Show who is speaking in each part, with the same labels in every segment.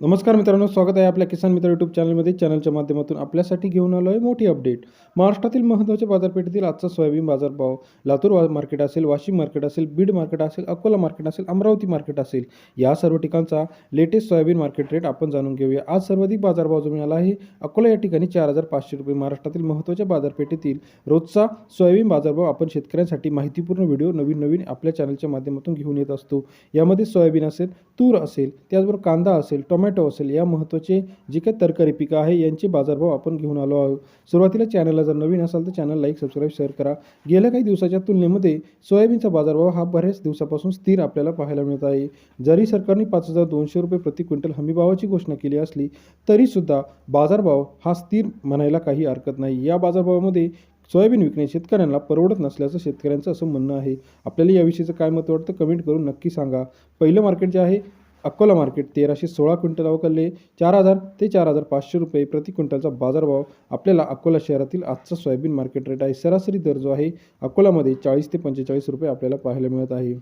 Speaker 1: नमस्कार मित्रांनो स्वागत आहे आपल्या किसान मित्र यूट्यूब चॅनलमध्ये चॅनलच्या माध्यमातून आपल्यासाठी घेऊन आलो आहे मोठी अपडेट महाराष्ट्रातील महत्त्वाच्या बाजारपेठेतील आजचा सोयाबीन बाजारभाव लातूर मार्केट असेल वाशिम मार्केट असेल बीड मार्केट असेल अकोला मार्केट असेल अमरावती मार्केट असेल या सर्व ठिकाणचा लेटेस्ट सोयाबीन मार्केट रेट आपण जाणून घेऊया. आज सर्वाधिक बाजारभाव जो मिळाला आहे अकोला या ठिकाणी चार हजार पाचशे रुपये. महाराष्ट्रातील महत्त्वाच्या बाजारपेठेतील रोजचा सोयाबीन बाजारभाव आपण शेतकऱ्यांसाठी माहितीपूर्ण व्हिडिओ नवीन नवीन आपल्या चॅनलच्या माध्यमातून घेऊन येत असतो. यामध्ये सोयाबीन असेल तूर असेल त्याचबरोबर कांदा असेल टोमॅटो असेल या महत्त्वाचे जे काही तरकारी पिकं आहे यांचे बाजारभाव आपण घेऊन आलो आहोत. सुरुवातीला चॅनलला जर नवीन असाल तर चॅनल लाईक सबस्क्राईब शेअर करा. गेल्या काही दिवसाच्या तुलनेमध्ये सोयाबीनचा बाजारभाव हा बऱ्याच दिवसापासून स्थिर आपल्याला पाहायला मिळत आहे. जरी सरकारने पाच हजार दोनशे रुपये प्रति क्विंटल हमीभावाची घोषणा केली असली तरीसुद्धा बाजारभाव हा स्थिर म्हणायला काही हरकत नाही. या बाजारभावामध्ये सोयाबीन विकणे शेतकऱ्यांना परवडत नसल्याचं शेतकऱ्यांचं असं म्हणणं आहे. आपल्याला याविषयीचं काय मत वाटतं कमेंट करून नक्की सांगा. पहिलं मार्केट जे आहे अकोला मार्केट तेराशे सोळा क्विंटल अवकलले चार हजार ते चार हजार पाचशे रुपये प्रति क्विंटलचा बाजारभाव आपल्याला अकोला शहरातील आजचा सोयाबीन मार्केट रेट आहे. सरासरी दर जो आहे अकोलामध्ये चाळीस ते पंचेचाळीस रुपये आपल्याला पाहायला मिळत आहे.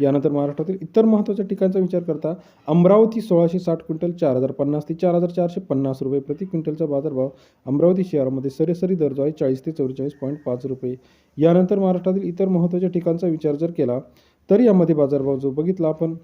Speaker 1: यानंतर महाराष्ट्रातील इतर महत्त्वाच्या ठिकाणचा विचार करता अमरावती सोळाशे साठ क्विंटल चार हजार पन्नास ते चार हजार चारशे पन्नास रुपये प्रति क्विंटलचा बाजारभाव अमरावती शहरामध्ये सरासरी दर जो आहे चाळीस ते चौवेचाळीस पॉईंट पाच रुपये. यानंतर महाराष्ट्रातील इतर महत्त्वाच्या ठिकाणचा विचार जर केला तर यामध्ये बाजारभाव जो बघितला आपण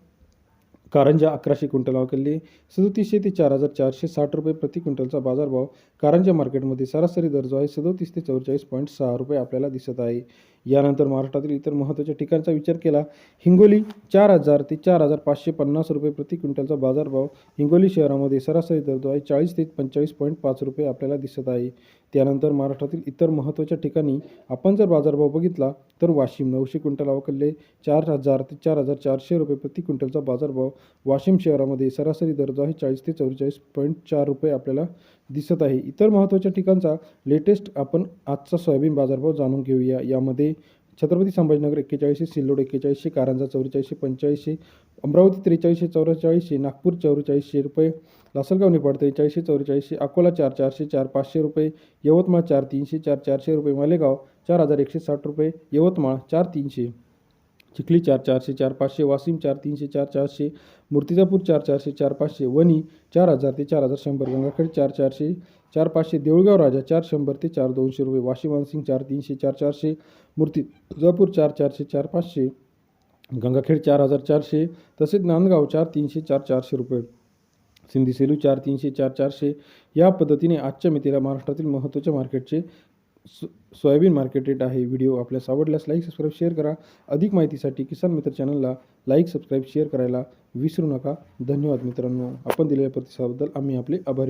Speaker 1: कारंजा अकराशे क्विंटल केली सदोतीसशे ते चार हजार चारशे साठ रुपये प्रति क्विंटलचा बाजारभाव कारंजा मार्केटमध्ये सरासरी दर जो आहे सदोतीस ते चौवेचाळीस पॉईंट सहा रुपये आपल्याला दिसत आहे. यानंतर महाराष्ट्रातील इतर महत्त्वाच्या ठिकाणचा विचार केला. हिंगोली चार हजार ते चार हजार पाचशे पन्नास रुपये प्रति क्विंटलचा बाजारभाव हिंगोली शहरामध्ये सरासरी दर जो आहे. चाळीस ते पंचेचाळीस पॉईंट पाच रुपये आपल्याला दिसत आहे. त्यानंतर महाराष्ट्रातील इतर महत्त्वाच्या ठिकाणी आपण जर बाजारभाव बघितला तर वाशिम नऊशे क्विंटल अवकलले चार हजार ते चार हजार चारशे रुपये प्रति क्विंटलचा बाजारभाव वाशिम शहरामध्ये सरासरी दर जो आहे. चाळीस ते चौवेचाळीस पॉईंट चार रुपये आपल्याला दिसत आहे. इतर महत्त्वाच्या ठिकाणचा लेटेस्ट आपण आजचा सोयाबीन बाजारभाव जाणून घेऊया. यामध्ये छत्रपती संभाजीनगर एक्केचाळीसशे सिल्लोड एक्केचाळीसशे कारंजा चौवेचाळीसशे पंचेचाळीसशे अमरावती त्रेचाळीसशे चौवेचाळीसशे नागपूर चौवेचाळीसशे रुपये लासलगाव निपाड त्रेचाळीसशे चौवेचाळीसशे अकोला चार चारशे चार पाचशे रुपये यवतमाळ चार तीनशे चार चारशे रुपये मालेगाव चार हजार एकशे साठ रुपये यवतमाळ चार तीनशे. चिखली चार चारशे चार पाचशे वाशिम चार तीनशे चार चारशे मूर्तिजापूर चार चारशे चार पाचशे वणी चार हजार ते चार हजार शंभर गंगाखेड चार चारशे चार पाचशे देऊळगाव राजा चार शंभर ते चार दोनशे रुपये वाशिम मानसिंग चार तीनशे चार चारशे मूर्तिजापूर चार चारशे चार पाचशे गंगाखेड चार हजार चारशे तसेच नांदगाव चार तीनशे चार चारशे रुपये सिंधी सेलू चार तीनशे चार चारशे. या पद्धतीने आजच्या मितीला महाराष्ट्रातील महत्त्वाच्या मार्केटचे सो सोयाबीन मार्केटेड आहे व्हिडिओ. आपल्यास आवडल्यास लाईक सबस्क्राईब शेअर करा. अधिक माहितीसाठी किसान मित्र चॅनलला लाईक सबस्क्राईब शेअर करायला विसरू नका. धन्यवाद मित्रांनो. आपण दिलेल्या प्रतिसादाबद्दल आम्ही आपले आभारी